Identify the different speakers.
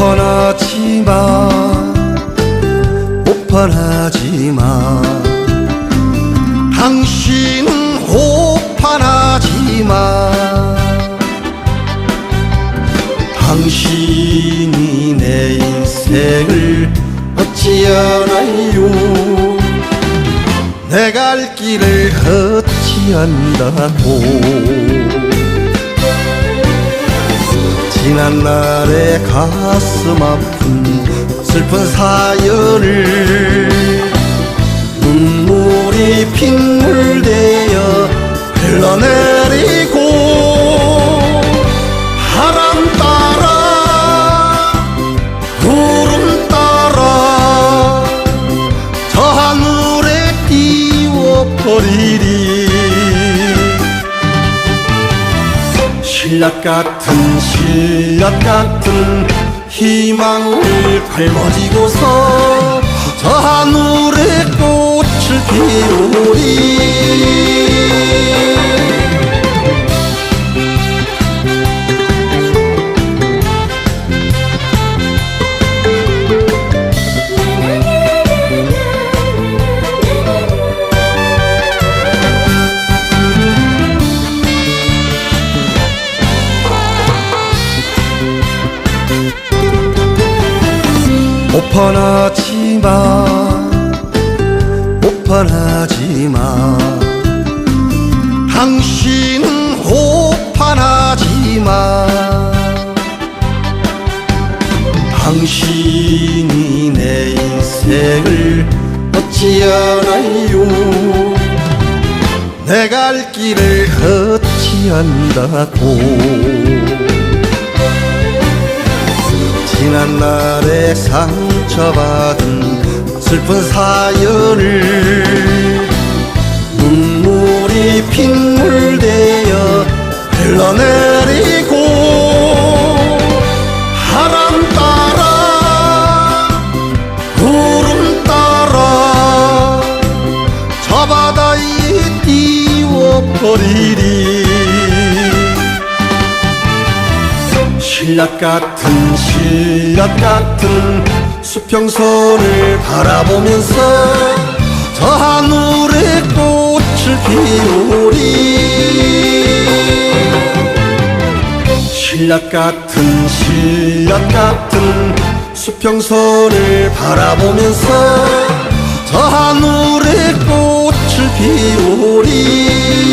Speaker 1: 오판하지마 오판하지마 당신은 오판하지마 당신이 내 인생을 어찌하나요. 내가 할 길을 걷지 않다고. 지난날의 가슴 아픈 슬픈 사연을 눈물이 빗물되어 흘러내리고 바람 따라 구름 따라 저 하늘에 띄워버리리 신락 같은 신락 같은 희망을 걸머지고서 저 하늘에 꽃을 피우리 오판하지마. 오판하지마. 당신은 오판하지마. 당신이 내 인생을 어찌하나요. 내 갈 길을 어찌한다고. 지난 날의 상 처받은 슬픈 사연을 눈물이 빗물되어 흘러내리고 바람 따라 구름 따라 저 바다에 띄워버리리. 신락 같은 신락 같은 수평선을 바라보면서 저 하늘에 꽃을 피우리. 신락 같은 신락 같은 수평선을 바라보면서 저 하늘에 꽃을 피우리